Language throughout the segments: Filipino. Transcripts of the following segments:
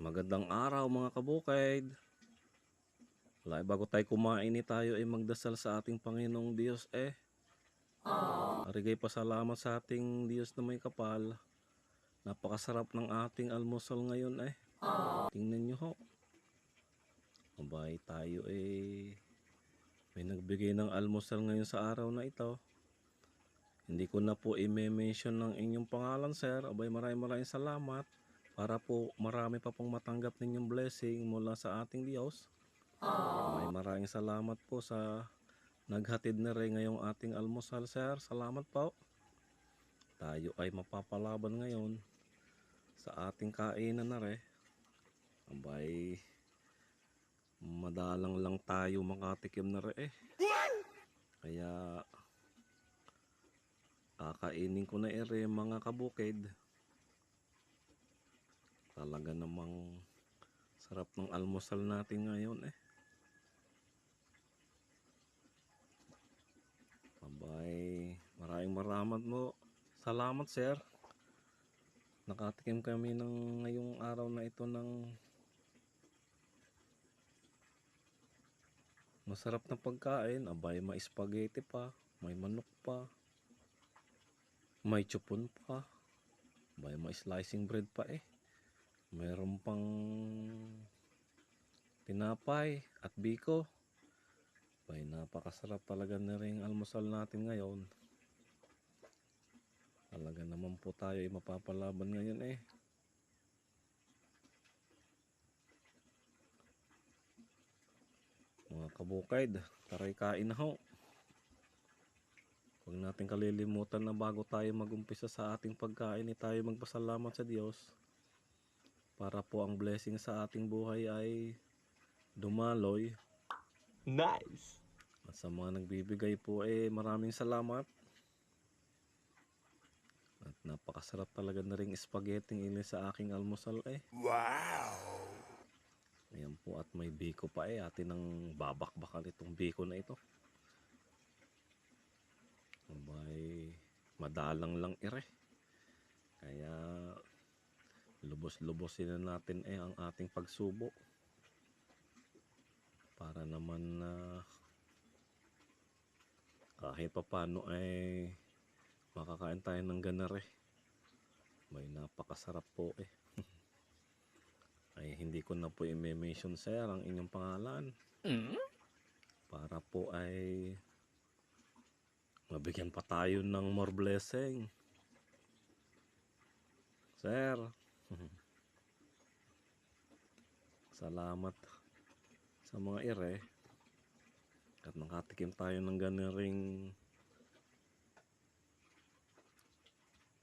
Magandang araw mga kabukid. Wala, eh, bago tayo kumain eh, tayo ay magdasal sa ating Panginoong Diyos eh. Arigay pasalamat sa ating Diyos na may kapal. Napakasarap ng ating almusal ngayon eh. Tingnan nyo ho. Abay tayo eh. May nagbigay ng almusal ngayon sa araw na ito. Hindi ko na po i-mention ng inyong pangalan sir. Abay maraming maraming salamat para po marami pa pong matanggap ninyong blessing mula sa ating Diyos. May maraming salamat po sa naghatid na rin ngayong ating almusal, sir. Salamat po. Tayo ay mapapalaban ngayon sa ating kainan na rin. Abay, madalang lang tayo makatikim na rin eh. Kaya, kakainin ko na ere mga kabukid. Talaga namang sarap ng almusal natin ngayon eh. Abay, maraming maramat mo. Salamat sir. Nakatikim kami ng ngayong araw na ito ng masarap na pagkain. Abay, may spaghetti pa, may manok pa, may chupon pa, abay, may slicing bread pa eh. Meron pang tinapay at biko. Bay, napakasarap talaga na rin almusal natin ngayon. Talaga naman po tayo ay mapapalaban ngayon eh. Mga kabukid, taray kain na ho. Huwag natin kalilimutan na bago tayo magumpisa sa ating pagkain, eh, tayo magpasalamat sa Diyos para po ang blessing sa ating buhay ay dumaloy. Nice. at sa mga nagbibigay po eh maraming salamat. At napakasarap talaga na rin spaghetti ini sa aking almusal eh. Wow. ayan po at may biko pa eh. Atin ang babakbakan itong biko na ito. Abay madalang lang ire kaya lubos-lubosin na natin eh ang ating pagsubo. Para naman na kahit pa paano ay makakain tayo ng ganare. May napakasarap po eh. Ay hindi ko na po i-mention sir ang inyong pangalan. Para po ay mabigyan pa tayo ng more blessing. Sir salamat sa mga ire. At nakatikim tayo ng ganiring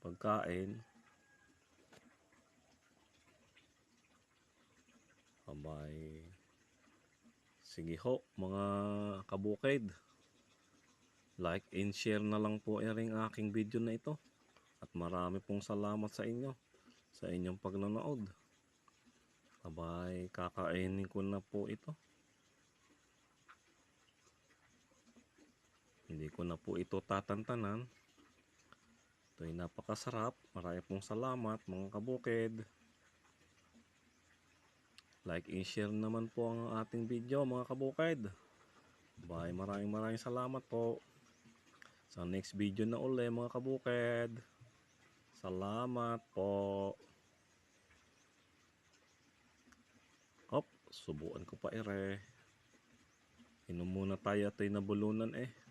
pagkain. Abay sige ho mga kabukid. Like and share na lang po iring aking video na ito. At marami pong salamat sa inyo sa inyong pagnanood abay kakainin ko na po ito. Hindi ko na po ito tatantanan. Ito ay napakasarap. Marami pong salamat mga kabukid. Like and share naman po ang ating video mga kabukid. Bye maraming maraming salamat po. Sa next video na uli mga kabukid. Salamat po subuan ko pa ere. Inom muna tayo at nabulunan eh.